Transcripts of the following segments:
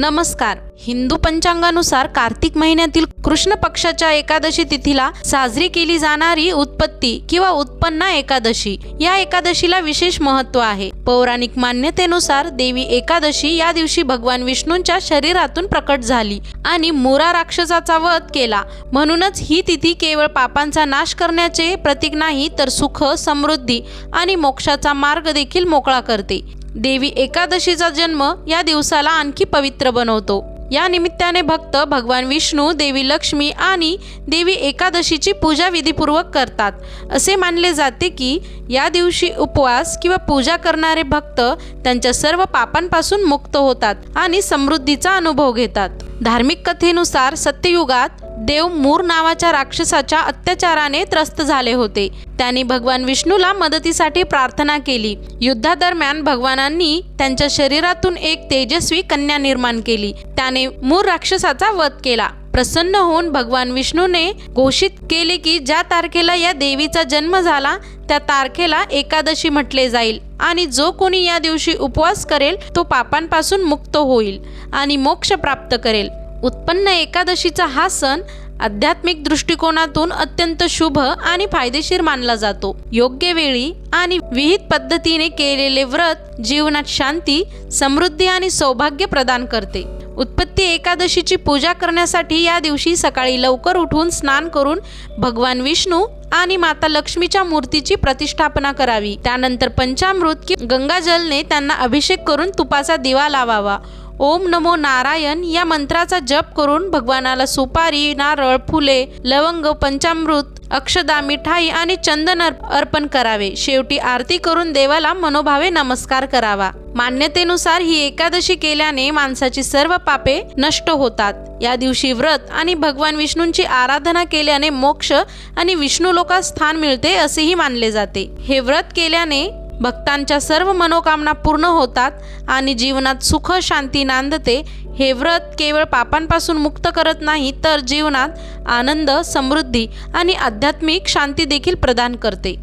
नमस्कार. हिंदू पंचांगानुसार कार्तिक महिन्यातील कृष्ण पक्षाच्या एकादशी तिथीला साजरी केली जाणारी उत्पत्ती किंवा उत्पन्ना एकादशी. या एकादशीला विशेष महत्त्व आहे. पौराणिक मान्यतेनुसार देवी एकादशी या दिवशी भगवान विष्णूंच्या शरीरातून प्रकट झाली आणि मुरा राक्षसाचा वध केला. म्हणूनच ही तिथी केवळ पापांचा नाश करण्याचे प्रतीक नाही तर सुख समृद्धी आणि मोक्षाचा मार्ग देखील मोकळा करते. देवी एकादशीचा जन्म या दिवसाला आणखी पवित्र बनवतो. या निमित्ताने भक्त भगवान विष्णू देवी लक्ष्मी आणि देवी एकादशीची पूजा विधीपूर्वक करतात. असे मानले जाते की या दिवशी उपवास किंवा पूजा करणारे भक्त त्यांच्या सर्व पापांपासून मुक्त होतात आणि समृद्धीचा अनुभव घेतात. धार्मिक कथेनुसार सत्ययुगात देव मूर नावाच्या राक्षसाच्या अत्याचाराने त्रस्त झाले होते. त्यांनी भगवान विष्णूला मदतीसाठी प्रार्थना केली. युद्धादरम्यान भगवानांनी त्यांच्या शरीरातून एक तेजस्वी कन्या निर्माण केली. त्याने मूर राक्षसाचा वध केला. प्रसन्न होऊन भगवान विष्णूने घोषित केले की ज्या तारखेला या देवीचा जन्म झाला त्या तारखेला एकादशी म्हटले जाईल आणि जो कोणी या दिवशी उपवास करेल तो पापांपासून मुक्त होईल आणि मोक्ष प्राप्त करेल. उत्पन्न एकादशीचा हा सण आध्यात्मिक दृष्टिकोनातून अत्यंत शुभ आणि फायदेशीर मानला जातो. योग्य वेळी आणि विहित पद्धतीने केलेले व्रत जीवनात शांती समृद्धी आणि सौभाग्य प्रदान करते. उत्पत्ती एकादशीची पूजा करण्यासाठी या दिवशी सकाळी लवकर उठून स्नान करून भगवान विष्णू आणि माता लक्ष्मीच्या मूर्तीची प्रतिष्ठापना करावी. त्यानंतर पंचामृत कि गंगाजलने त्यांना अभिषेक करून तुपाचा दिवा लावावा. ओम नमो नारायण या मंत्राचा जप करून भगवानाला सुपारी नारळ फुले लवंग पंचामृत अक्षदा मिठाई आणि चंदन अर्पण करावे. शेवटी आरती करून देवाला मनोभावे नमस्कार करावा. मान्यतेनुसार ही एकादशी केल्याने माणसाची सर्व पापे नष्ट होतात. या दिवशी व्रत आणि भगवान विष्णूंची आराधना केल्याने मोक्ष आणि विष्णू लोकात स्थान मिळते असेही मानले जाते. हे व्रत केल्याने भक्तांच्या सर्व मनोकामना पूर्ण होतात आणि जीवनात सुख शांती नांदते हे व्रत केवळ पापांपासून मुक्त करत नाही तर जीवनात आनंद समृद्धी आणि आध्यात्मिक शांती देखील प्रदान करते.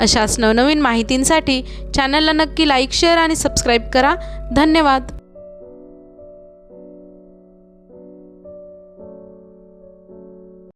अशाच नवनवीन माहितींसाठी चॅनलला नक्की लाईक शेअर आणि सबस्क्राईब करा. धन्यवाद!